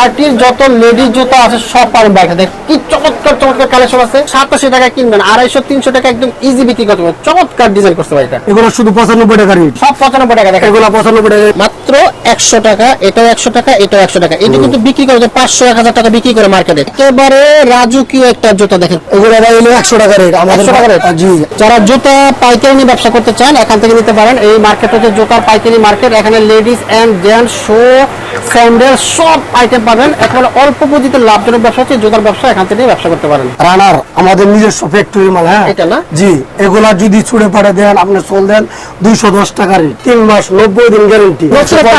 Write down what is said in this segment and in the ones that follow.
পার্টির যত লেডিস জুতো আছে সব পাবেন বাইরে দেখ কি চমৎকার চমৎকার কালেকশন আছে। সাতাশি টাকা কিনবেন আড়াইশো তিনশো টাকা একদম ইজি বিক্রি করতে পারবেন। চমৎকার ডিজাইন করতে পারে এগুলো শুধু পঁচানব্বই টাকা রেট সব পঁচানব্বই টাকা দেখেন এগুলো পঁচানব্বই টাকা মাত্র একশো টাকা এটাও একশো টাকা এটাও একশো টাকা। এটা কিন্তু বিক্রি করে পাঁচশো এক হাজার টাকা বিক্রি করে মার্কেটে একেবারে রাজকীয় একটা জুতো দেখেন। এগুলো ভাই একশো টাকা রেট আমাদের 100 টাকা rate? জি। যারা জুতা পাইকারি নিয়ে ব্যবসা করতে চান এখান থেকে নিতে পারেন। এই মার্কেট হচ্ছে জুতার পাইকারি মার্কেট এখানে ladies and gents shoe sandal সব আইটেম পাবেন। একেবারে অল্প পুঁজিতে লাভজনক ব্যবসা হচ্ছে জুতার ব্যবসা এখান থেকে ব্যবসা করতে পারেন। রানার আমাদের নিজস্ব ফ্যাক্টরি মাল হ্যাঁ? এটা না? জি এগুলা যদি ছুড়ে পাঠে দেন আপনি সোল দেন দুইশো দশ টাকা রেট তিন মাস নব্বই দিন গ্যারেন্টি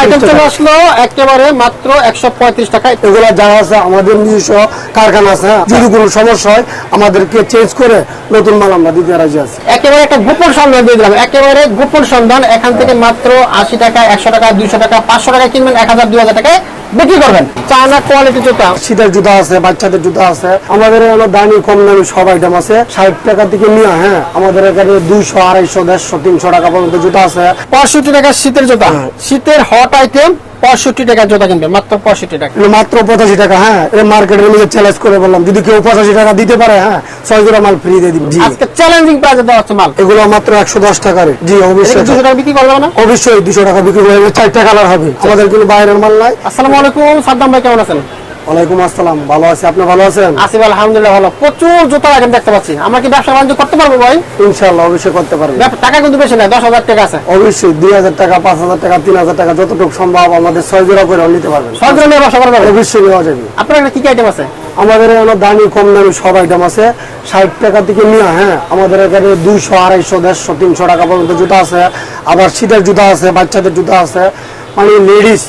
আইটেম চলে আসলো একেবারে মাত্র একশো পঁয়ত্রিশ টাকায় এগুলা যা আছে আমাদের নিজস্ব কারখানা আছে হ্যাঁ। যদি কোনো সমস্যা হয় আমাদেরকে চেঞ্জ করে নতুন মাল আমরা দিতে রাজি আছি। একেবারে একটা গোপন সন্ধান দিয়ে দিলাম। একেবারে গোপন সন্ধান এখান থেকে মাত্র আশি টাকা একশো টাকা দুইশো টাকা পাঁচশো টাকা কিনবেন এক হাজার দুই হাজার টাকায় বিক্রি করবেন। চায়না কোয়ালিটি জুতা। শীতের জুতা আছে বাচ্চাদের জুতা আছে। আমাদের দামি কম দামি সব আইটেম আছে। ষাট টাকা থেকে নিয়ে হ্যাঁ? আমাদের এখানে দুইশো আড়াইশো দেড়শো তিনশো টাকা পর্যন্ত জুতা আছে। পঁয়ষট্টি টাকা শীতের জুতা। হ্যাঁ। শীতের হট আইটেম পঁয়ষট্টি টাকার জুতা কিনবেন মাত্র পঁয়ষট্টি টাকা। মাত্র পঁচাশি টাকা হ্যাঁ? এটা মার্কেটের মধ্যে চ্যালেঞ্জ করে বললাম যদি কেউ পঁচাশি টাকা দিতে পারে হ্যাঁ? ছয় জোড়া মাল ফ্রি দিয়ে দিবি। জি। আজকে চ্যালেঞ্জিং প্রাইসে দেওয়া হচ্ছে মাল। এগুলো মাত্র একশো দশ টাকা রেট জি অবশ্যই। দুশো টাকা বিক্রি করবে না? অবশ্যই দুশো টাকা বিক্রি করে দেবে, চারটা কালার হবে। আমাদের কিন্তু বাইরের মাল নাই। আসসালামু আলাইকুম সাদ্দাম ভাই কেমন আছেন? ওয়ালাইকুম আসসালাম ভালো আছি। আপনি ভালো আছেন? আলহামদুলিল্লাহ ভালো। প্রচুর জুতা আইটেম দেখতে পাচ্ছি। আমরা কি ব্যবসা বাণিজ্য করতে পারব ভাই? ইনশাল্লাহ অবশ্যই করতে ব্যব- টাকা কিন্তু বেশি নাই দশ হাজার টাকা আছে। অবশ্যই দুই হাজার টাকা পাঁচ হাজার টাকা তিন হাজার টাকা যতটুকু সম্ভব আমাদের ছয় জোড়া করে নিতে পারবেন। সব ধরনের ব্যবসা করা যাবে? অবশ্যই নেওয়া যাবে। আপনার কি আইটেম আছে? আমাদের এখানে দামি কম দামি সব আইটেম আছে। ষাট টাকা থেকে নিয়ে হ্যাঁ? আমাদের এখানে দুইশো আড়াইশো দেড়শো তিনশো টাকা পর্যন্ত জুতা আছে। আবার শীতের জুতা আছে বাচ্চাদের জুতা আছে। মানে লেডিস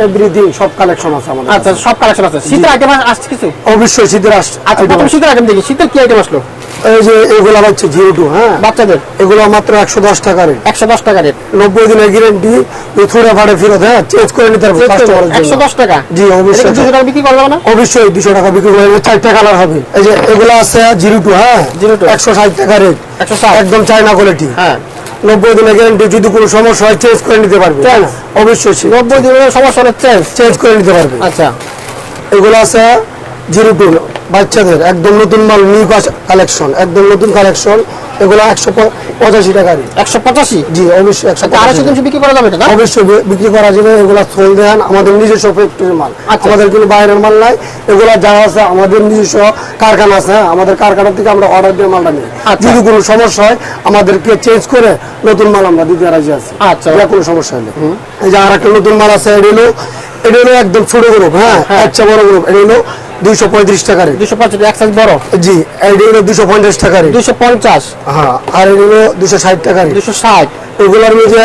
এভরিথিং সব কালেকশন আছে আমাদের আচ্ছা সব কালেকশন আছে। শীতের আইটেম আসছে কিছু? অবশ্যই শীতের আস- আচ্ছা প্রথম শীতের আইটেম দেখি। শীতের কি আইটেম আসলো? এই যে এগুলো হচ্ছে জিরো টু হ্যাঁ? বাচ্চাদের? এগুলো মাত্র একশো দশ টাকা রেট একশো দশ টাকা রেট নব্বই দিনের গ্যারেন্টি থোড়া ফাড়ে ফেরত হ্যাঁ? চেঞ্জ করে নিতে পারব একশো দশ টাকা? জি অবশ্যই। দুশো টাকা বিক্রি করবে না? অবশ্যই দুশো টাকা বিক্রি করে চারটা কালার হবে। এই যে এগুলো আছে জিরো টু হ্যাঁ? 02 একশো ষাট টাকা রেট 160 একদম চায়না কোয়ালিটি হ্যাঁ। নব্বই দিনের গ্যারান্টি যদি কোনো সমস্যা হয় চেঞ্জ করে নিতে পারবে। না অবশ্যই নব্বই দিনের সমস্যা হলে চেঞ্জ চেঞ্জ করে নিতে পারবে। আচ্ছা। এগুলো আছে জিরো টু। বাচ্চাদের একদম নতুন মাল নিউ কালেকশন একদম নতুন কালেকশন এগুলো একশো পঁচাশি টাকা একশো পঁচাশি? জি অবশ্যই একশো আচ্ছা আড়াইশো তিনশো বিক্রি করা যাবে না? অবশ্যই বিক্রি করা যাবে এগুলা সোল দেন আমাদের নিজস্ব ফ্যাক্টরির মাল। আচ্ছা। আমাদের কিন্তু বাইরের মাল নাই এগুলা যা আছে আমাদের নিজস্ব কারখানা আছে হ্যাঁ? আমাদের কারখানা থেকে আমরা অর্ডার দিয়ে মালটা নিই। আচ্ছা। যদি কোনো সমস্যা হয় আমাদেরকে চেঞ্জ করে নতুন মাল আমরা দিতে রাজি আছি। আচ্ছা। যা কোনো সমস্যা হলে। এই যে আর একটা নতুন মাল আছে এটা হলো এটা হলো একদম ছোট গ্রুপ হ্যাঁ? হ্যাঁ। আচ্ছা বড় গ্রুপ এটা হলো দুইশো পঁয়ত্রিশ টাকা রেট দুশো পঞ্চাশ এক সাইজ বড়? জি এটা হলো দুশো পঞ্চাশ টাকা রেট দুশো পঞ্চাশ? হ্যাঁ আর এটা হলো দুশো ষাট টাকার। দুশো ষাট। এগুলোর মধ্যে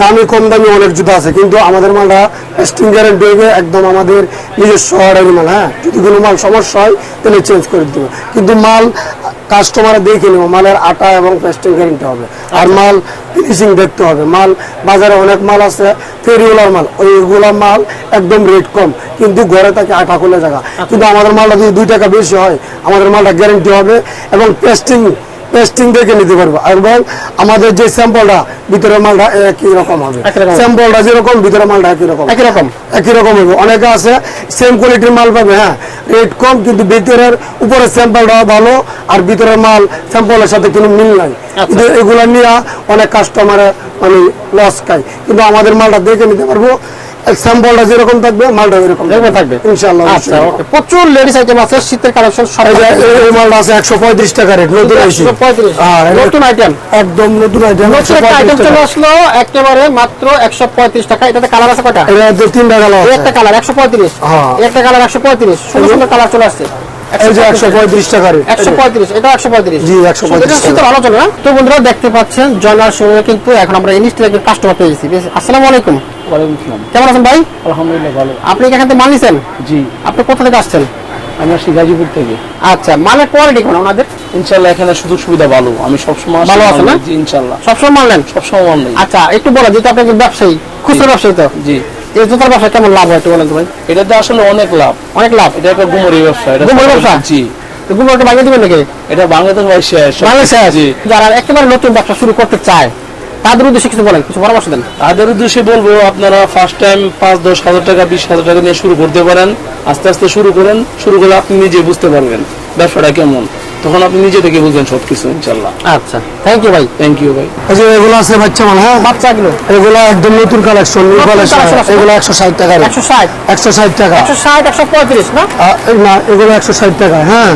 দামি, কম দামি অনেক জুতো আছে, কিন্তু আমাদের মালটা টেস্টিং গ্যারেন্টি হবে একদম আমাদের নিজস্ব অর্ডারি মাল হ্যাঁ? যদি কোনো মাল সমস্যা হয়, তাহলে চেঞ্জ করে দেবো কিন্তু মাল কাস্টমার দেখে নেব, মালের আটা এবং পেস্টিং গ্যারেন্টি হবে। আর মাল ফিনিশিং দেখতে হবে। মাল, বাজারে অনেক মাল আছে ফেরিওলার মাল, ওইগুলা মাল একদম রেট কম, কিন্তু ঘরে থাকে আটা খুলে জায়গা কিন্তু আমাদের মালটা যদি দুই টাকা বেশি হয়, আমাদের মালটা গ্যারেন্টি হবে এবং পেস্টিং টেস্টিং দেখে নিতে পারব। এবং আমাদের যে স্যাম্পলটা ভিতরের মালটা একই রকম হবে? স্যাম্পলটা যেরকম ভিতরের মালটা একই রকম। একই রকম। একই রকম হবে। অনেকে আছে সেম কোয়ালিটির মাল পাবে হ্যাঁ রেট কম কিন্তু ভিতরের উপরের স্যাম্পলটা ভালো আর ভিতরের মাল স্যাম্পলের সাথে কোনো মিল নাই। কিন্তু এগুলা নিয়ে অনেক কাস্টমার মানে লস খায় কিন্তু আমাদের মালটা দেখে নিতে পারব। স্যাম্পলটা যেরকম থাকবে মালটা এরকম এরকম থাকবে। ইনশাআল্লাহ আচ্ছা ওকে। প্রচুর লেডিস আইটেম আছে শীতের কালেকশন সব এই যে এই- এই মালটা আছে একশো পঁয়ত্রিশ টাকা রেট নতুন আইসি একশো পঁয়ত্রিশ। এটা- নতুন আইটেম একদম নতুন আইটেম নতুন একটা আইটেম চলে আসলো একেবারে মাত্র একশো পঁয়ত্রিশ টাকা। এটাতে কালার আছে তিনটা কালার আছে। একটা কালার একশো পঁয়ত্রিশ। হ্যাঁ। একটা কালার একশো পঁয়ত্রিশ। সুন্দর সুন্দর কালার চলে আসছে। এই একশো পঁয়ত্রিশ টাকা পঁয়ত্রিশ এটা একশো পঁয়ত্রিশ। জি, 135 শীতের ভালো চলে না তো বন্ধুরা দেখতে পাচ্ছেন জয়নাল শোরুমে কিন্তু এখন আমরা কাস্টমার পেয়েছি। আসসালামু আলাইকুম। ওয়ালাইকুম আসসালাম। কেমন আছেন ভাই? আলহামদুলিল্লাহ ভালো। আপনি এখান থেকে মাল নিছেন? জি। আপনি কোথা থেকে আসছেন? আমি আসছি গাজীপুর থেকে। আচ্ছা মালের কোয়ালিটি কেমন ওনাদের ইনশাল্লাহ এখানে সুযোগ সুবিধা ভালো। আমি সবসময় ভালো আছে না? জি ইনশাল্লাহ সবসময় মাল নেন? সবসময় মাল নেই। আচ্ছা একটু বলেন যেহেতু আপনি ব্যবসায়ী খুচরো ব্যবসায়ী তো। জি। এই জুতার ব্যবসা কেমন লাভ হয় একটু বলেন তো ভাই? এটাতে আসলে অনেক লাভ। অনেক লাভ? এটা একটা গুমরি ব্যবসা এটা গুমরি ব্যবসা? জি। তো গুগলটা বানিয়ে দিবেন নাকি? এটা বাংলাদেশ ভাই শেষ বাংলাদেশে জি। যারা একেবারে নতুন ব্যবসা শুরু করতে চায় তাদের উদ্দেশ্যে কিছু বলেন কিছু পরামর্শ দেন। তাদের উদ্দেশ্যে বলব আপনারা ফার্স্ট টাইম পাঁচ দশ হাজার টাকা বিশ হাজার টাকা নিয়ে শুরু করতে পারেন। আস্তে আস্তে শুরু করেন শুরু করলে আপনি নিজে বুঝতে পারবেন ব্যবসাটা কেমন। তখন আপনি নিজে থেকে বুঝবেন সবকিছু ইনশাল্লাহ আচ্ছা থ্যাংক ইউ ভাই। থ্যাংক ইউ ভাই। এই যে এগুলো আছে বাচ্চা মাল হ্যাঁ? বাচ্চাগুলো? এগুলো একদম নতুন কালেকশন। এগুলো একশো ষাট টাকা। একশো ষাট? একশো ষাট টাকা। একশো ষাট একশো পঁয়ত্রিশ না? না এগুলো একশো ষাট টাকা হ্যাঁ?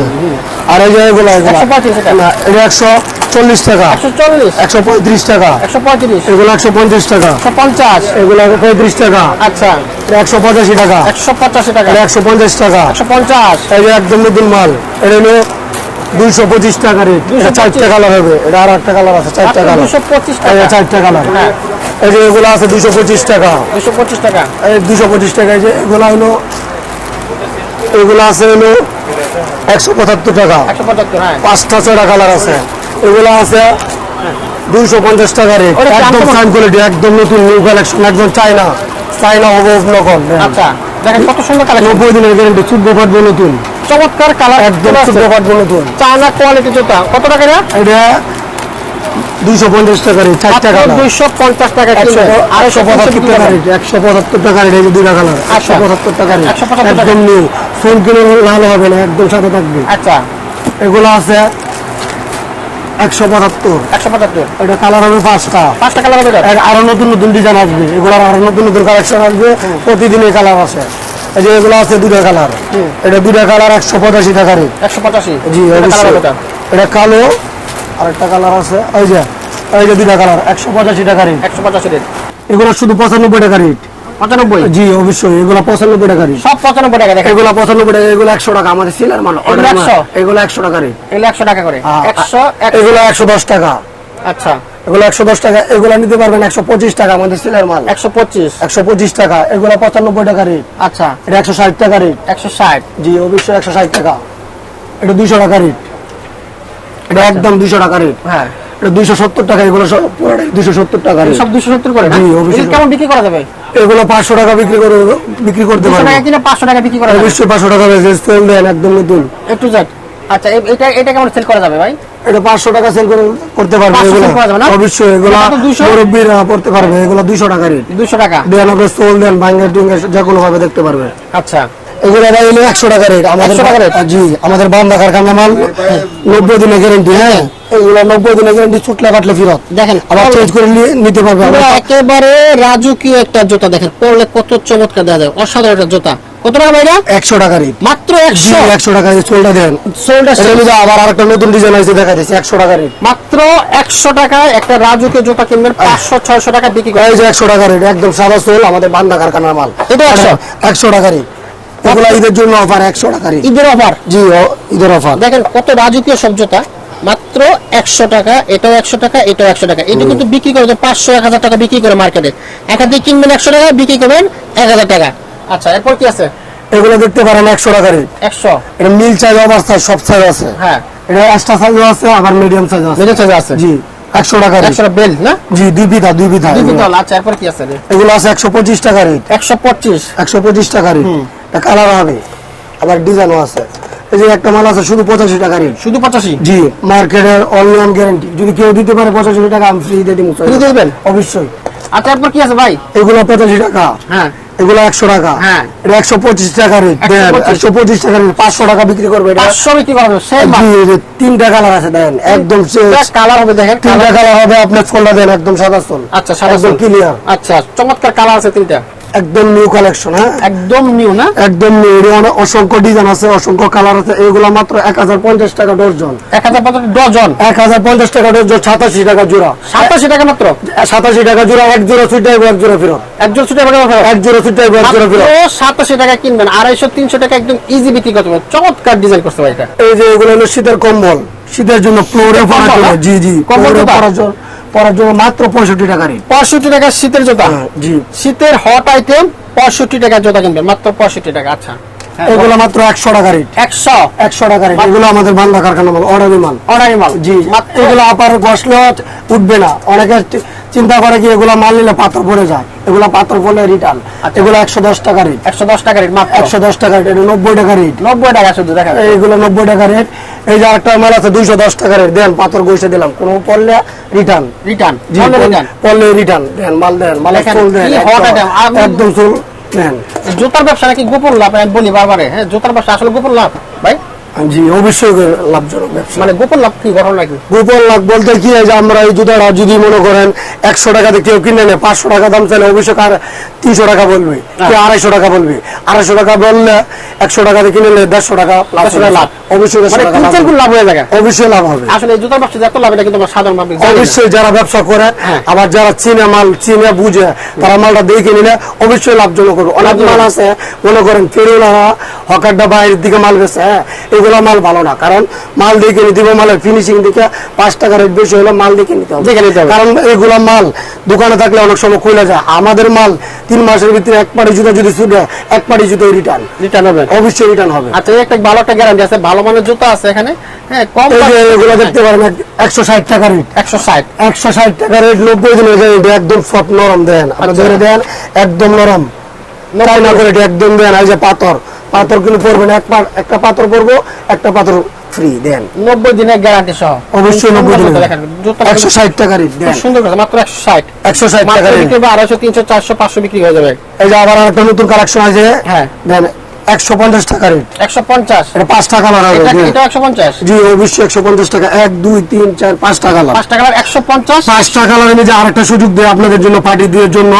আর এই যে এগুলো এগুলো একশো পঁয়ত্রিশ না এটা একশো চল্লিশ টাকা। একশো চল্লিশ একশো পঁয়ত্রিশ টাকা। একশো পঁয়ত্রিশ। এগুলো একশো পঞ্চাশ টাকা। একশো পঞ্চাশ। এগুলো পঁয়ত্রিশ টাকা। আচ্ছা। একশো পঁচাশি টাকা। একশো পঁচাশি টাকা। একশো পঞ্চাশ টাকা। একশো পঞ্চাশ। এই একদম নতুন মাল। এটা হলো দুইশো পঁচিশ টাকা রেট। এটা চারটা কালার হবে। এটা আর একটা কালার আছে চারটা কালার। দুশো পঁচিশ টাকা। চারটা কালার। হ্যাঁ। এই যে এগুলো আছে দুশো পঁচিশ টাকা। দুশো পঁচিশ টাকা। এই দুশো পঁচিশ টাকা এই যে এগুলো হলো এগুলো আছে হলো একশো পঁচাত্তর টাকা। হ্যাঁ। পাঁচটা ছটা কালার আছে। এগুলো আছে দুইশো পঞ্চাশ টাকা রেট একদম কোয়ালিটি একদম নতুন নিউ কালেকশন একদম চাইনা চাইনা হবে নকল আচ্ছা দেখেন কত সুন্দর কালেকশন নব্বই দিনের গ্যারেন্টি চুদ্দ ফাটবে নতুন। চমৎকার কালার একদম চুদ্দ ফাটবে নতুন। চায়না কোয়ালিটি জুতা কত টাকা রে? এটা দুইশো পঞ্চাশ টাকা রেট চারটা মাত্র দুইশো পঞ্চাশ টাকা একশো আড়াইশো পঁচাত্তর টাকা রেট একশো পঁচাত্তর টাকা রেট এই একশো আচ্ছা। পঁচাত্তর টাকা রেট একদম নিউ ফোন কিনে লাল হবে না একদম সাথে থাকবে। আচ্ছা। এগুলো আছে একশো পঁচাত্তর। একশো পঁচাত্তর। এটা কালার হবে পাঁচটা। পাঁচটা কালার হবে এটা? আরও নতুন নতুন ডিজাইন আসবে। এগুলো আরও নতুন নতুন কালেকশন আসবে। প্রতিদিন এই কালার আছে এই যে এগুলো আছে দুটা কালার এটা দুটা কালার একশো পঁচাশি টাকা রেট একশো পঁচাশি? জি এটা কালো। আর একটা কালার আছে। ওই যে দুটা কালার একশো পঁচাশি টাকা রেট একশো পঁচাশি রেট এগুলো শুধু পঁচানব্বই টাকা রেট পঁচানব্বই? জি অবশ্যই এগুলো পঁচানব্বই টাকা রেট। সব পঁচানব্বই টাকা দেখেন এগুলো পঁচানব্বই টাকা এগুলো একশো টাকা আমাদের সিলার মাল এগুলো 100? এগুলো একশো টাকা রেট। এগুলো একশো টাকা করে। আ- একশো। এক- এগুলো একশো দশ টাকা। আচ্ছা। এগুলো একশো দশ টাকা এগুলো নিতে পারবেন একশো পঁচিশ টাকা আমাদের সিলার মাল। একশো পঁচিশ। একশো পঁচিশ টাকা এগুলো পঁচানব্বই টাকা রেট। আচ্ছা। এটা একশো ষাট টাকা রেট। একশো ষাট। জি অবশ্যই একশো ষাট টাকা। এটা দুইশো টাকা রেট। এটা একদম দুইশো টাকা রেট। হ্যাঁ। দুইশো সত্তর টাকা এগুলো সব দুইশো সত্তর টাকা সব সত্তর করে কেমন বিক্রি যাবে? এগুলো পাঁচশো টাকা বিক্রি করে বিক্রি করতে পারবে। পাঁচশো টাকা বিক্রি করা অবশ্যই পাঁচশো টাকা সেল দেন একদম নতুন। একটু আচ্ছা এটা এটা কেমন সেল করা যাবে ভাই? এটা পাঁচশো টাকা সেল করে করতে পারবে এগুলো? অবশ্যই এগুলো এটা তো 200 মুরব্বীরা পড়তে পারবে এগুলো দুইশো টাকা রেট দুশো টাকা। দেন আপনার সোল দেন ভাঙ্গা টুঙ্গা যে কোনো ভাবে দেখতে পারবে। আচ্ছা। এগুলো ভাই হলো একশো টাকা রেট আমাদের টাকা rate? জি আমাদের বান্দা কারখানা মাল নব্বই দিনের গ্যারেন্টি হ্যাঁ? এগুলো নব্বই দিনের গ্যারেন্টি ছুটলে কাটলে ফেরত। দেখেন আবার চেঞ্জ করে নিতে পারবে একেবারে রাজকীয় একটা জুতা দেখেন পরলে কত চমৎকার দেখা যায় অসাধারণ একটা জুতা। কত টাকা ভাইরা? একশো টাকা রেট মাত্র একশো? একশো টাকা চোলটা দেন। এটা নিলে আবার আরেকটা নতুন ডিজাইন আছে দেখা দিচ্ছে একশো টাকা রেট মাত্র একশো টাকায় একটা রাজকীয় জুতা কিনবেন পাঁচশো ছয়শো টাকা বিক্রি করে যে একশো টাকা রেট একদম সাদা সোল আমাদের বান্দা কারখানার মাল। এটা 100? একশো টাকা রেট এগুলো ঈদের জন্য অফার একশো টাকা ঈদের অফার জি ঈদের অফার দেখেন কত রাজকীয় সব মাত্র একশো টাকা এটাও একশো টাকা এটাও একশো টাকা। এটা কিন্তু বিক্রি করে পাঁচশো এক হাজার টাকা বিক্রি করে মার্কেটে এখান থেকে কিনবেন একশো টাকা বিক্রি করবেন এক হাজার টাকা। আচ্ছা এরপর কি আছে? এগুলো দেখতে পারেন একশো টাকা রেট। একশো। এটা মিল চাইজ অবস্থা সব সাইজ আছে। হ্যাঁ। এটা এক্সট্রা সাইজও আছে আবার মিডিয়াম সাইজ আছে। সাইজ জি একশো টাকা একশো বেল্ট না? জি দুই বিধা দুই। আচ্ছা এরপর কি আছে? এগুলো আছে একশো পঁচিশ টাকা রেট। একশো পঁচিশ। একশো পঁচিশ টাকা রেট। এটা কালার হবে। আবার ডিজাইনও আছে। এই যে একটা মাল আছে শুধু পঁচাশি টাকা রেট। শুধু পঁচাশি? জি মার্কেটের অনলাইন গ্যারান্টি যদি কেউ দিতে পারে পঁচাশি টাকা আমি ফ্রি দিয়ে দিব। দিয়ে দিবেন? অবশ্যই। আচ্ছা এরপর কি আছে ভাই? এগুলো পঁচাশি টাকা। হ্যাঁ। এগুলো একশো টাকা। হ্যাঁ। এটা একশো পঁচিশ টাকা রেট। একশো পঁচিশ। টাকা রেট। পাঁচশো টাকা বিক্রি করবে পাঁচশো বিক্রি তিনটা কালার আছে দেন। একদম কালার হবে দেখেন। তিনটা কালার। হবে আপনার ফোনটা দেন একদম সাদা আচ্ছা সাদা। ক্লিয়ার আচ্ছা চমৎকার কালার আছে তিনটা। একদম নিউ কালেকশন হ্যাঁ? একদম নিউ না? একদম নিউ অনেক অসংখ্য ডিজাইন আছে অসংখ্য কালার আছে এগুলো মাত্র এক হাজার পঞ্চাশ টাকা ডজন। এক হাজার পঞ্চাশ ডজন? এক হাজার পঞ্চাশ টাকা ডজন সাতাশি টাকা জোড়া। সাতাশি টাকা মাত্র? সাতাশি টাকা জোড়া এক জোড়া সুইট এক জোড়া ফেরত। একজন ছুটে পাঠাবো এক জোড়া সুইট এক জোড়া ফেরত। সাতাশি টাকা কিনবেন আড়াইশো তিনশো টাকা একদম ইজি বিক্রি করতে পারবেন। চমৎকার ডিজাইন করতে পারে এটা। এই যে এগুলো হলো শীতের কম্বল। শীতের জন্য ফ্লোরে হ্যাঁ? জি জি কম্বল জুতা? পরার জন্য মাত্র পঁয়ষট্টি টাকা রেট। পঁয়ষট্টি টাকা শীতের জোতা? হ্যাঁ, জি। শীতের হট আইটেম পঁয়ষট্টি টাকা জোতা কিনবেন মাত্র পঁয়ষট্টি টাকা আচ্ছা। এগুলো মাত্র একশো টাকা রেট একশো? একশো টাকা রেট এগুলো আমাদের বান্দা কারখানা মাল অর্ডারি মাল। অনারি মাল। জি মাত্র? এগুলো আপার বসলে উঠবে না। অনেকে চিন্তা করে কি এগুলো মাল নিলে পাথর পড়ে যায়। এগুলো পাথর পড়লে রিটার্ন এগুলো একশো দশ টাকা রেট একশো দশ টাকা রেট মাত্র? একশো দশ টাকা রেট নব্বই টাকা রেট নব্বই টাকা শুধু দেখা যায় এইগুলো নব্বই টাকা রেট এই যে একটা মাল আছে দুইশো দশ টাকার দেন পাথর গইসে দিলাম। কোনো পড়লে রিটার্ন রিটার্ন পড়লে রিটার্ন দেন মাল দেন মাল একদম- চুল। জুতার ব্যবসা নাকি গোপন লাভ বলি বারবারে। হ্যাঁ জুতার ব্যবসা আসলে গোপন লাভ ভাই। জি অবশ্যই লাভজনক ব্যবসা। মানে গোপন লাভ কি ঘটনা নাকি? গোপন লাভ বলতে কি যে আমরা এই জুতাটা যদি মনে করেন একশো টাকাতে কেউ কিনে নেয় পাঁচশো টাকা দাম চাইলে অবশ্যই আর তিনশো টাকা বলবে কেউ আড়াইশো টাকা বলবে। আড়াইশো টাকা বললে একশো টাকাতে কিনে নিলে দেড়শো টাকা লাভ দেড়শো টাকা লাভ। অবশ্যই দেড়শো মানে টাকা লাভ তিন চার গুণ লাভ হয়ে যায় অবশ্যই লাভ হবে। আসলে জুতার ব্যবসা এত লাভ এটা কিন্তু সাধারণ পাবলিক জানি না। অবশ্যই যারা ব্যবসা করে হ্যাঁ। আবার যারা চিনে মাল চিনে বুঝে তারা মালটা দেখে নিলে অবশ্যই লাভজনক করবে অনেক মাল আছে মনে করেন ফেরিওয়ালা হকারটা বাইরের দিকে মাল বেছে হ্যাঁ মাল ভালো না। কারণ মাল দেখে হবে মালের ফিনিশিং দেখে পাঁচ টাকা রেট বেশি হলে মাল দেখে নিতে হবে। কারণ এগুলো মাল দোকানে থাকলে অনেক সময় খুলে যায়। আমাদের মাল তিন মাসের ভিতরে এক পাটি জুতা যদি ছুটে এক পাটি জুতো রিটার্ন রিটার্ন হবে। অবশ্যই রিটার্ন হবে। আচ্ছা একটা ভালো একটা গ্যারান্টি আছে। ভালো মানের জুতা আছে এখানে। হ্যাঁ কম এগুলো দেখতে পারেন একশো ষাট টাকা রেট একশো ষাট। একশো ষাট টাকা রেট নব্বই দিন হয়ে যায় একদম সফট নরম দেন। আপনি আচ্ছা। ধরে দেন একদম নরম। তাই না করে একদম দেন। এই যে পাথর। পাথর কিন্তু পড়বেন এক একটা পাথর পড়ব একটা পাথর ফ্রি দেন। নব্বই দিনের গ্যারান্টি সহ। অবশ্যই নব্বই দিন দেখেন জুতা একশো ষাট টাকা রেট দেন। সুন্দর করে মাত্র একশো ষাট। ষাট টাকা রেট বিক্রি হবে আড়াইশো তিনশো চারশো পাঁচশো বিক্রি হয়ে যাবে। এই যে আবার একটা নতুন কালেকশন আছে হ্যাঁ। দেন টাকা রেট এটা টাকা বাড়াবে এটা জি অবশ্যই টাকা। টাকা লাভ টাকা যে আরেকটা সুযোগ আপনাদের জন্য পার্টি দিয়ে জন্য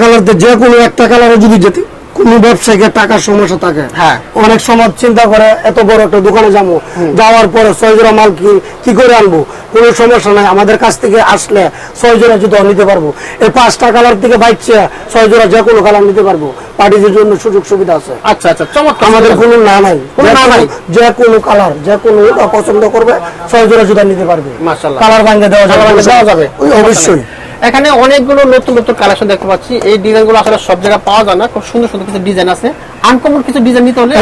কালার যে কোনো একটা কালারে যদি যেতে কোনো ব্যবসায়ীকে টাকার সমস্যা থাকে। হ্যাঁ। অনেক সময় চিন্তা করে এত বড় একটা দোকানে যাব যাওয়ার পরে ছয় জোড়া মাল কি কি করে আনব? কোনো সমস্যা নাই আমাদের কাছ থেকে আসলে ছয় জোড়া জুতো নিতে পারব। এই পাঁচটা কালার থেকে বাইচ্ছে ছয় জোড়া যে কোনো কালার নিতে পারব। পার্টিদের জন্য সুযোগ সুবিধা আছে। আচ্ছা আচ্ছা চমৎকার। আমাদের কোনো না নাই। না নাই। যে কোনো কালার যে কোনো পছন্দ করবে ছয় জোড়া জুতা নিতে পারবে। কালার ভাঙে দেওয়া যাবে। দেওয়া যাবে। অবশ্যই। এখানে অনেকগুলো নতুন নতুন কালেকশন দেখতে পাচ্ছি। এই ডিজাইনগুলো আসলে সব জায়গায় পাওয়া যায় না। খুব সুন্দর সুন্দর কিছু ডিজাইন আছে। আনকমন কিছু ডিজাইন নিতে হলে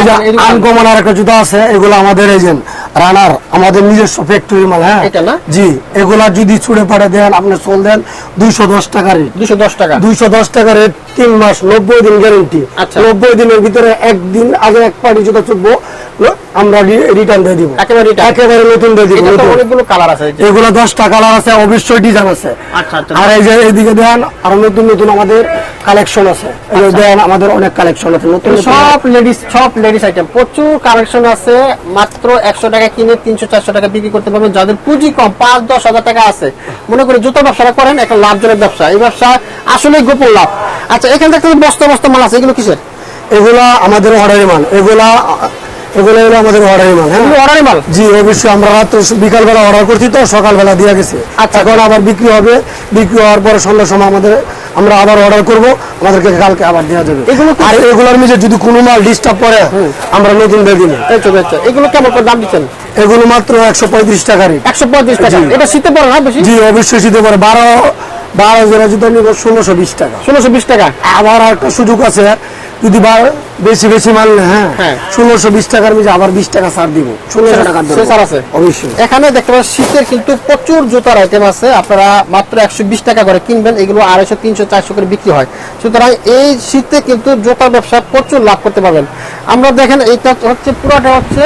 আনকমন আর একটা জুতা আছে এগুলো আমাদের এজেন্ট রানার আমাদের নিজস্ব ফ্যাক্টরি মাল হ্যাঁ? এটা না? জি এগুলা যদি ছুড়ে পাড়ে দেন আপনি চল দেন দুইশো দশ টাকা রেট দুইশো দশ টাকা। দুইশো দশ টাকা রেট তিন মাস নব্বই দিন গ্যারেন্টি আচ্ছা। নব্বই দিনের ভিতরে একদিন আগে এক পাটি জুতা ছুটবো আমরা রিটার্ন দিয়ে দিব। একেবারে নতুন দিয়ে দিব। অনেকগুলো কালার আছে। এগুলো দশটা কালার আছে অবশ্যই ডিজাইন আছে। আচ্ছা, আচ্ছা। আর এই যে এইদিকে দেন আরও নতুন নতুন আমাদের কালেকশন আছে। দেন আমাদের অনেক কালেকশন আছে নতুন নতুন। সব লেডিস সব লেডিস আইটেম প্রচুর কালেকশন আছে মাত্র একশো টাকা কিনে তিনশো চারশো টাকা বিক্রি করতে পারবেন। যাদের পুঁজি কম পাঁচ দশ হাজার টাকা আছে। মনে করি জুতো ব্যবসাটা করেন একটা লাভজনক ব্যবসা। এই ব্যবসা আসলে গোপন লাভ। আচ্ছা এখান থেকে বস্তা বস্তা মাল আছে এগুলো কিসের? এগুলা আমাদের অর্ডারি মাল এগুলা এগুলো হলো আমাদের অর্ডারি মাল হ্যাঁ? অর্ডারি মাল? জি অবশ্যই আমরা রাত বিকালবেলা অর্ডার করছি তো সকালবেলা দিয়ে গেছে। আচ্ছা। এখন আবার বিক্রি হবে বিক্রি হওয়ার পরে সন্ধ্যার সময় আমাদের আমরা আবার অর্ডার করব আমাদেরকে কালকে আবার দেওয়া যাবে। এগুলো আর এগুলোর মধ্যে যদি কোনো মাল ডিস্টার্ব করে আমরা নতুন দিয়ে দিই এই তো দেখছ এগুলো কেমন করে দাম দিচ্ছেন? এগুলো মাত্র একশো পঁয়ত্রিশ টাকা একশো পঁয়ত্রিশ টাকা। এটা শীতে পড়ে না বেশি? জি অবশ্যই দিতে পারে বারো বারো জোড়া জুতো নিব ষোলোশো বিশ টাকা। ষোলোশো বিশ টাকা? আবার একটা সুযোগ আছে যদি বা- বেশি বেশি মাল হ্যাঁ হ্যাঁ। ষোলোশো বিশ টাকার মধ্যে আবার বিশ টাকা ছাড় দিব। ষোলোশো টাকা ছাড় আছে? অবশ্যই। এখানে দেখতে পাচ্ছেন শীতের কিন্তু প্রচুর জুতার আইটেম আছে। আপনারা মাত্র একশো বিশ টাকা করে কিনবেন এগুলো আড়াইশো তিনশো চারশো করে বিক্রি হয়। সুতরাং এই শীতে কিন্তু জুতার ব্যবসা প্রচুর লাভ করতে পারবেন। আমরা দেখেন এইটা হচ্ছে পুরোটা হচ্ছে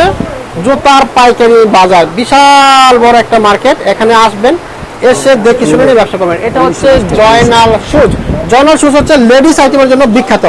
জুতার পাইকারি বাজার। বিশাল বড় একটা মার্কেট এখানে আসবেন এসে দেখে শুনে নিয়ে ব্যবসা করবেন। এটা হচ্ছে জয়নাল শুজ জয়নাল শুজ হচ্ছে লেডিস আইটেমের জন্য বিখ্যাত।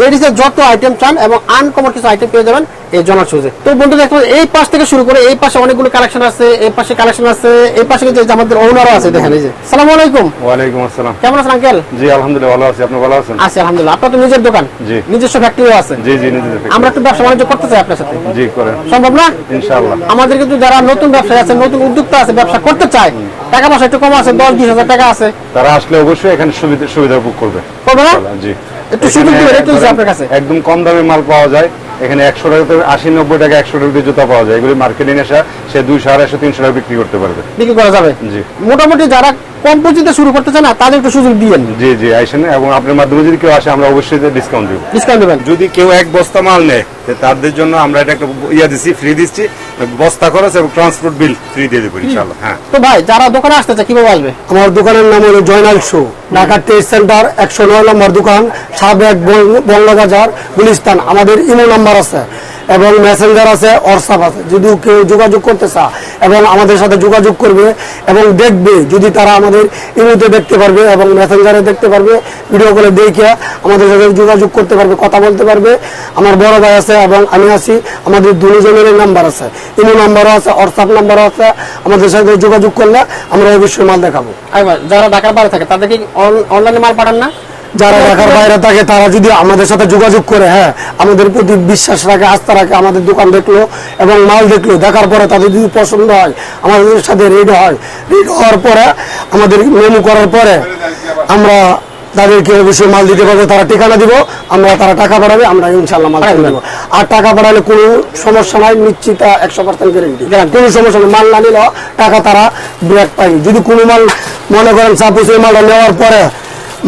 লেডিসের যত আইটেম চান এবং আনকমন কিছু আইটেম পেয়ে যাবেন এই শুজে তো বন্ধু পাচ্ছেন, এই পাশ থেকে শুরু করে এই পাশে অনেকগুলো কালেকশন আছে এই পাশে কালেকশন আছে এই পাশে কিন্তু আমাদের ওনারও আছে দেখেন এই যে। সালাম আলাইকুম। ওয়ালাইকুম আসসালাম। কেমন আছেন আঙ্কেল জি আলহামদুলিল্লাহ ভালো আছি। আপনি ভালো আছেন? আছে আলহামদুলিল্লাহ। আপনার তো নিজের দোকান? জি। নিজস্ব ফ্যাক্টরিও আছে। জি জি আমরা একটু ব্যবসা বাণিজ্য করতে চাই আপনার সাথে। জি করেন। সম্ভব না? ইনশাআল্লাহ। আমাদের কিন্তু যারা নতুন ব্যবসায়ী আছে নতুন উদ্যোক্তা আছে ব্যবসা করতে চায় টাকা পয়সা একটু কম আছে দশ বিশ হাজার টাকা আছে। তারা আসলে অবশ্যই এখানে সুবিধা সুবিধা বুক করবে। করবে না? জি। একটু সুযোগ দিবেন, একটু আপনার কাছে। একদম কম দামে মাল পাওয়া যায়। এখানে একশো টাকা আশি নব্বই টাকা একশো টাকা দিয়ে জুতা পাওয়া যায়। এগুলি মার্কেটে নিয়ে আসা সে দুইশো আড়াইশো তিনশো টাকা বিক্রি করতে পারবে। বিক্রি করা যাবে? জি। মোটামুটি যারা কম পুঁজিতে শুরু করতে চায় না তাদের একটু সুযোগ দিয়েন জি জি আইসেন এবং আপনার মাধ্যমে যদি কেউ আসে আমরা অবশ্যই ডিসকাউন্ট দিব। ডিসকাউন্ট দেবেন। যদি কেউ এক বস্তা মাল নেয় তাদের জন্য আমরা এটা একটা ইয়া দিচ্ছি ফ্রি দিচ্ছি বস্তা খরচ এবং ট্রান্সপোর্ট বিল ফ্রি দিয়ে দেবো ইনশাআল্লাহ হ্যাঁ। তো ভাই যারা দোকানে আসতে চায় কীভাবে আসবে? আমার দোকানের নাম হলো Joynal shoe Dhaka test centre একশো নয় নম্বর দোকান সাবেক বঙ্গবাজার গুলিস্তান। আমাদের ইমো নাম্বার আছে। এবং মেসেঞ্জার আছে হোয়াটসঅ্যাপ আছে। যদি কেউ যোগাযোগ করতে চা এবং আমাদের সাথে যোগাযোগ করবে এবং দেখবে, যদি তারা আমাদের ইমুতে দেখতে পারবে এবং মেসেঞ্জারে দেখতে পারবে ভিডিও কলে দেখে আমাদের সাথে যোগাযোগ করতে পারবে, কথা বলতে পারবে। আমার বড় ভাই আছে এবং আমি আছি, আমাদের দুজনের নাম্বার আছে। ইমো নাম্বারও আছে হোয়াটসঅ্যাপ নাম্বারও আছে। আমাদের সাথে যোগাযোগ করলে আমরা অবশ্যই মাল দেখাবো। যারা ঢাকার বাইরে থাকে, তাদেরকে অনলাইনে মাল পাঠান না? যারা ঢাকার বাইরে থাকে, তারা যদি আমাদের সাথে যোগাযোগ করে হ্যাঁ আমাদের প্রতি বিশ্বাস রাখে, আস্থা রাখে, আমাদের দোকান দেখল এবং মাল দেখল, দেখার পরে তাদের যদি পছন্দ হয়, আমাদের সাথে রেড হয়। রেড হওয়ার পরে, আমাদের মেনু করার পরে আমরা তাদেরকে অবশ্যই মাল দিতে পারব, তারা ঠিকানা দিব, আমরা তারা টাকা পাঠাবে, আমরা ইনশাল্লাহ মাল দেবো। আর টাকা পাঠালে কোনো সমস্যা নাই, নিশ্চিত একশো পার্সেন্ট গ্যারেন্টি কোনো সমস্যা নেই, মাল না নিলেও টাকা তারা ব্রেক পাই যদি কোনো মাল মনে করেন সাপোজ এই মালটা নেওয়ার পরে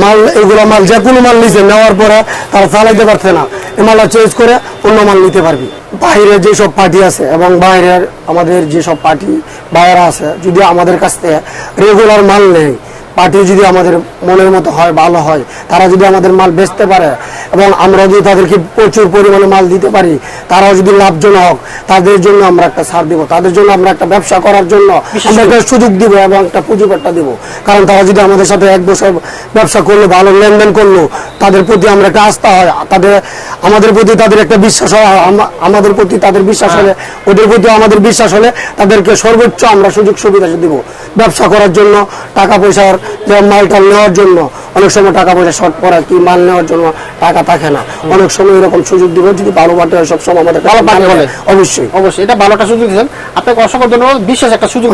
মাল, এগুলো মাল যে কোনো মাল নিচে নেওয়ার পরে তারা চালাইতে পারছে না। এ মালটা চেঞ্জ করে অন্য মাল নিতে পারবি। বাইরে যেসব পার্টি আছে এবং বাইরের আমাদের যেসব পার্টি বাইরে আছে, যদি আমাদের কাছ থেকে রেগুলার মাল নেই পার্টি যদি আমাদের মনের মতো হয় ভালো হয় তারা যদি আমাদের মাল বেচতে পারে এবং আমরা যদি তাদেরকে প্রচুর পরিমাণে মাল দিতে পারি তারাও যদি লাভজনক তাদের জন্য আমরা একটা ছাড় দিব তাদের জন্য আমরা একটা ব্যবসা করার জন্য আমরা একটা সুযোগ দিব এবং একটা পুঁজিবাট্টা দিব। কারণ তারা যদি আমাদের সাথে এক বছর ব্যবসা করল ভালো লেনদেন করল তাদের প্রতি আমরা একটা আস্থা হয় তাদের আমাদের প্রতি তাদের একটা বিশ্বাস হয় আমাদের প্রতি তাদের বিশ্বাস হলে ওদের প্রতি আমাদের বিশ্বাস হলে তাদেরকে সর্বোচ্চ আমরা সুযোগ সুবিধা দিব। ব্যবসা করার জন্য টাকা পয়সার যে মালটা নেওয়ার জন্য অনেক সময় টাকা পয়সা শর্ট পড়া কি মাল নেওয়ার জন্য টাকা থাকে না। অনেক সময় এরকম সুযোগ দিব যদি ভালো পাঠে হয় সবসময় আমাদের ভালো অবশ্যই। অবশ্যই এটা ভালো একটা সুযোগ দিচ্ছেন আপনাকে অসংখ্য ধন্যবাদ বিশেষ একটা সুযোগ